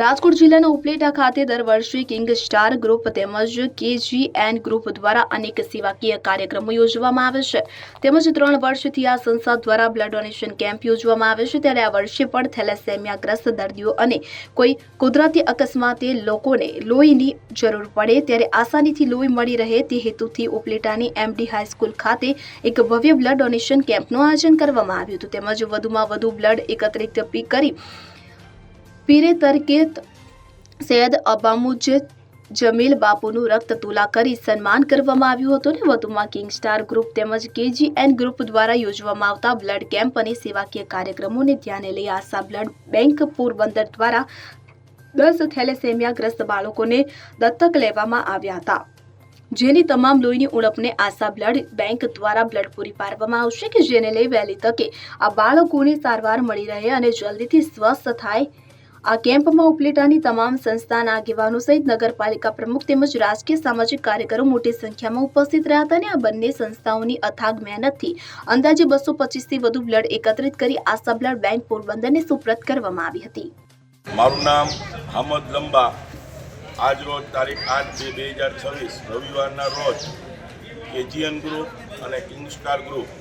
રાજકોટ જિલ્લાના ઉપલેટા ખાતે દર વર્ષે કિંગ સ્ટાર ગ્રુપ તેમજ કેજીએન ગ્રુપ દ્વારા અનેક સેવાકીય કાર્યક્રમો યોજવામાં આવે છે. તેમજ ત્રણ વર્ષથી આ સંસ્થા દ્વારા બ્લડ ડોનેશન કેમ્પ યોજવામાં આવે છે. ત્યારે આ વર્ષે પણ થેલેસેમિયાગ્રસ્ત દર્દીઓ અને કોઈ કુદરતી અકસ્માતે લોકોને લોહીની જરૂર પડે ત્યારે આસાનીથી લોહી મળી રહે તે હેતુથી ઉપલેટાની એમડી હાઈસ્કૂલ ખાતે એક ભવ્ય બ્લડ ડોનેશન કેમ્પનું આયોજન કરવામાં આવ્યું હતું. તેમજ વધુમાં વધુ બ્લડ એકત્રિત કરી પીરે તરકેત સૈયદ અબામુજ જમીલ બાપુનું રક્ત તુલા કરી સન્માન કરવામાં આવ્યું હતું અને વધુમાં કિંગ સ્ટાર ગ્રુપ તેમજ કેજીએન ગ્રુપ દ્વારા યોજવામાં આવતા બ્લડ કેમ્પ અને સેવાકીય કાર્યક્રમોને ધ્યાને લઈ આશા બ્લડ બેંક પોરબંદર દ્વારા દસ થેલેસેમિયાગ્રસ્ત બાળકોને દત્તક લેવામાં આવ્યા હતા. જેની તમામ લોહીની ઉણપને આશા બ્લડ બેંક દ્વારા બ્લડ પૂરી પાડવામાં આવશે કે જેને લઈ વહેલી તકે આ બાળકોને સારવાર મળી રહે અને જલ્દીથી સ્વસ્થ થાય આ કેમ્પમાં ઉપલેટાની તમામ સંસ્થાના આગેવાનો સહિત નગરપાલિકા પ્રમુખ તેમજ રાજકીય સામાજિક કાર્યકરો મોટી સંખ્યામાં ઉપસ્થિત રહ્યા હતા અને આ બંને સંસ્થાઓની અથાગ મહેનતથી અંદાજે બસો પચીસથી વધુ બ્લડ એકત્રિત કરી આશા બ્લડ બેંક પોરબંદરને સુપ્રત કરવામાં આવી હતી. મારું નામ હમદ લંબા. આજ તારીખ આઠ બે બે હજાર છવ્વીસ, રવિવારના રોજ કેજીએન ગ્રુપ અને કિંગ સ્ટાર ગ્રુપ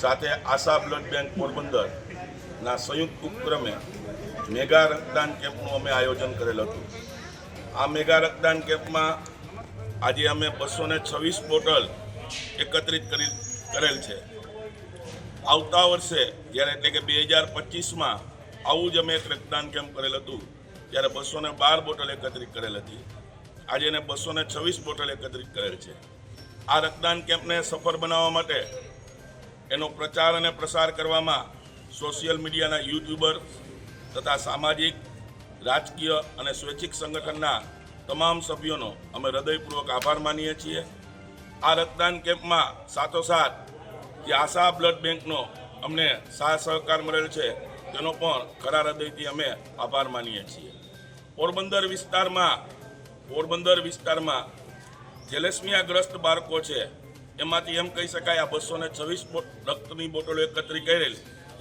સાથે આશા બ્લડ બેંક પોરબંદરના સંયુક્ત ઉપક્રમે મેગા રક્તદાન કેમ્પનું અમે આયોજન કરેલ હતું. આ મેગા રક્તદાન કેમ્પમાં આજે અમે બસો ને છવ્વીસ બોટલ એકત્રિત કરી, કરેલ છે. આવતા વર્ષે, જ્યારે એટલે કે બે હજાર પચીસમાં આવું જ અમે એક રક્તદાન કેમ્પ કરેલ હતું, ત્યારે બસો ને બાર બોટલ એકત્રિત કરેલ હતી. આજે એને બસો ને છવ્વીસ બોટલ એકત્રિત કરેલ છે. આ રક્તદાન કેમ્પને સફળ બનાવવા માટે એનો પ્રચાર અને પ્રસાર કરવામાં સોશિયલ મીડિયાના યુટ્યુબર તથા સામાજિક, રાજકીય અને સ્વૈચ્છિક સંગઠનના તમામ સભ્યોનો અમે હૃદયપૂર્વક આભાર માનીએ છીએ. આ રક્તદાન કેમ્પમાં સાથોસાથ જે આશા બ્લડ બેંકનો અમને સાહ સહકાર મળેલ છે, તેનો પણ ખરા હૃદયથી અમે આભાર માનીએ છીએ. પોરબંદર વિસ્તારમાં પોરબંદર વિસ્તારમાં જેલેસમિયાગ્રસ્ત બાળકો છે, એમાંથી એમ કહી શકાય આ બસો ને છવ્વીસ રક્તની બોટલો એકત્રિત કરેલ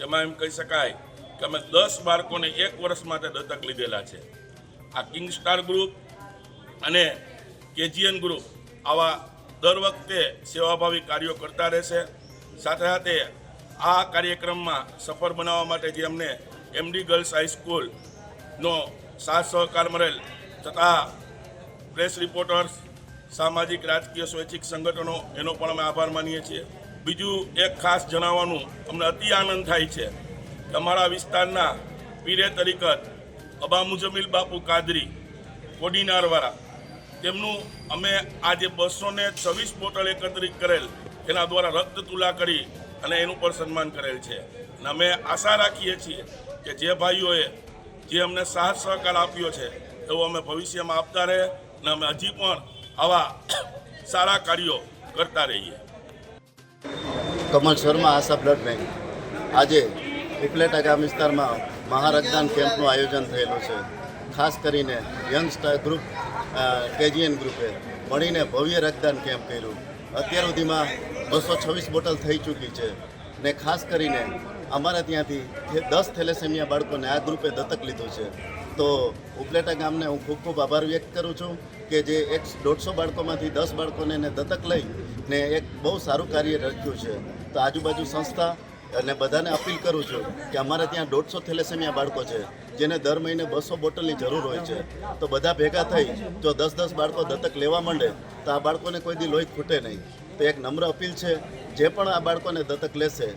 એમાં એમ કહી શકાય કે અમે દસ બાળકોને એક વર્ષ માટે દત્તક લીધેલા છે. આ કિંગ સ્ટાર ગ્રુપ અને કેજીએન ગ્રુપ આવા દર વખતે સેવાભાવી કાર્યો કરતા રહેશે. સાથે સાથે આ કાર્યક્રમમાં સફળ બનાવવા માટે જે અમને એમડી ગર્લ્સ હાઈસ્કૂલનો સાથ સહકાર મળેલ તથા પ્રેસ રિપોર્ટર્સ, સામાજિક, રાજકીય, સ્વૈચ્છિક સંગઠનો, એનો પણ અમે આભાર માનીએ છીએ. બીજું એક ખાસ જણાવવાનું અમને અતિ આનંદ થાય છે. કે અમારા વિસ્તારના પીરે તરીકત અબા મુજમિલ બાપુ કાદરી, કોડીનારવાળા. તેમનું અમે આજે બસો ને છવ્વીસ બોટલ એકત્રિત કરેલ એના દ્વારા રક્ત તુલા કરી અને એનું પણ સન્માન કરેલ છે. અને અમે આશા રાખીએ છીએ કે જે ભાઈઓએ જે અમને સાહસ સહકાર આપ્યો છે, એવો અમે ભવિષ્યમાં આપતા રહે અને અમે હજી પણ આવા સારા કાર્યો કરતા રહીએ. Kamal Sharma Asha blood bank. આજે ઉપલેટા ગામ વિસ્તારમાં મહારક્તદાન કેમ્પનું આયોજન થયેલું છે. ખાસ કરીને યંગ સ્ટાર ગ્રુપ કેજીએન ગ્રુપે મળીને ભવ્ય રક્તદાન કેમ્પ કર્યું. અત્યાર સુધીમાં બસો છવ્વીસ બોટલ થઈ ચૂકી છે ને ખાસ કરીને અમારા ત્યાંથી દસ થેલેસેમિયા બાળકોને આ ગ્રુપે દત્તક લીધું છે. તો ઉપલેટા ગામને હું ખૂબ ખૂબ આભાર વ્યક્ત કરું છું કે જે એક દોઢસો બાળકોમાંથી દસ બાળકોને દત્તક લઈ ને એક બહુ સારું કાર્ય રાખ્યું છે. તો આજુબાજુ સંસ્થા અને બધાને અપીલ કરું છું કે અમારે ત્યાં દોઢસો થેલેસેમિયા બાળકો છે, જેને દર મહિને બસો બોટલની જરૂર હોય છે. તો બધા ભેગા થઈ જો દસ દસ બાળકો દત્તક લેવા માંડે, તો આ બાળકોને કોઈ દી લોહી ખૂટે નહીં. તો એક નમ્ર અપીલ છે, જે પણ આ બાળકોને દત્તક લેશે,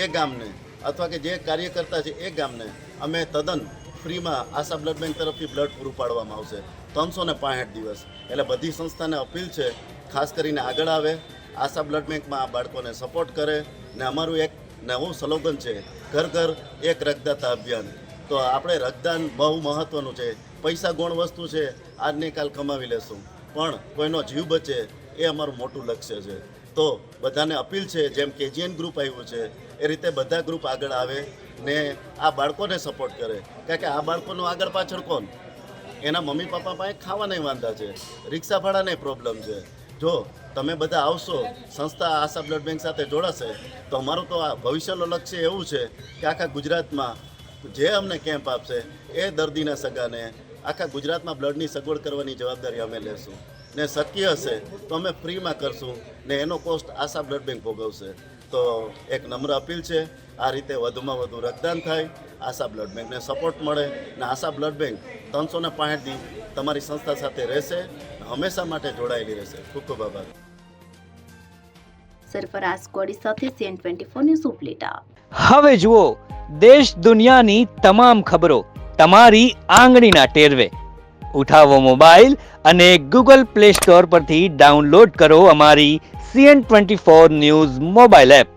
એ ગામને અથવા કે જે કાર્યકર્તા છે, એ ગામને અમે તદ્દન ફ્રીમાં આશા બ્લડ બેંક તરફથી બ્લડ પૂરું પાડવામાં આવશે. ત્રણસો ને પાંસઠ દિવસ. એટલે બધી સંસ્થાને અપીલ છે, ખાસ કરીને આગળ આવે, આશા બ્લડ બેંકમાં આ બાળકોને સપોર્ટ કરે, ને અમારું એક નવું સ્લોગન છે, ઘર ઘર એક રક્તદાતા અભિયાન. તો આપણે રક્તદાન બહુ મહત્ત્વનું છે. પૈસા ગુણ વસ્તુ છે, આજને કાલ કમાવી લેશું. પણ કોઈનો જીવ બચે એ અમારું મોટું લક્ષ્ય છે. તો બધાને અપીલ છે, જેમ કેજીએન ગ્રુપ આવ્યું છે, એ રીતે બધા ગ્રુપ આગળ આવે ને આ બાળકોને સપોર્ટ કરે. કારણ કે આ બાળકોનું આગળ પાછળ કોણ? એના મમ્મી પપ્પા પાસે ખાવાના વાંધા છે. રિક્ષા ભાડાને પ્રોબ્લેમ છે. જો તમે બધા આવશો, સંસ્થા આશા બ્લડ બેંક સાથે જોડાશે, તો અમારું તો આ ભવિષ્યનું લક્ષ્ય એવું છે કે આખા ગુજરાતમાં જે અમને કેમ્પ આપશે, એ દર્દીના સગાને આખા ગુજરાતમાં બ્લડની સગવડ કરવાની જવાબદારી અમે લેશું. ને શક્ય હશે તો અમે ફ્રીમાં કરશું, ને એનો કોસ્ટ આશા બ્લડ બેંક ભોગવશે. તો એક નમ્ર અપીલ છે, આ રીતે વધુમાં વધુ રક્તદાન થાય, આશા બ્લડ બેંકને સપોર્ટ મળે, ને આશા બ્લડ બેંક ત્રણસો ને પાંઠ દી તમારી સંસ્થા સાથે રહેશે હંમેશા માટે જોડાયેલી રહેશે. ખૂબ ખૂબ આભાર. સરફરાઝ કોડી સાથે CN twenty four news Upleta. હવે જુઓ દેશ દુનિયાની તમામ ખબરો તમારી આંગળીના ટેરવે. ઉઠાવો મોબાઈલ અને ગૂગલ પ્લે સ્ટોર પરથી ડાઉનલોડ કરો અમારી CN twenty four news mobile app.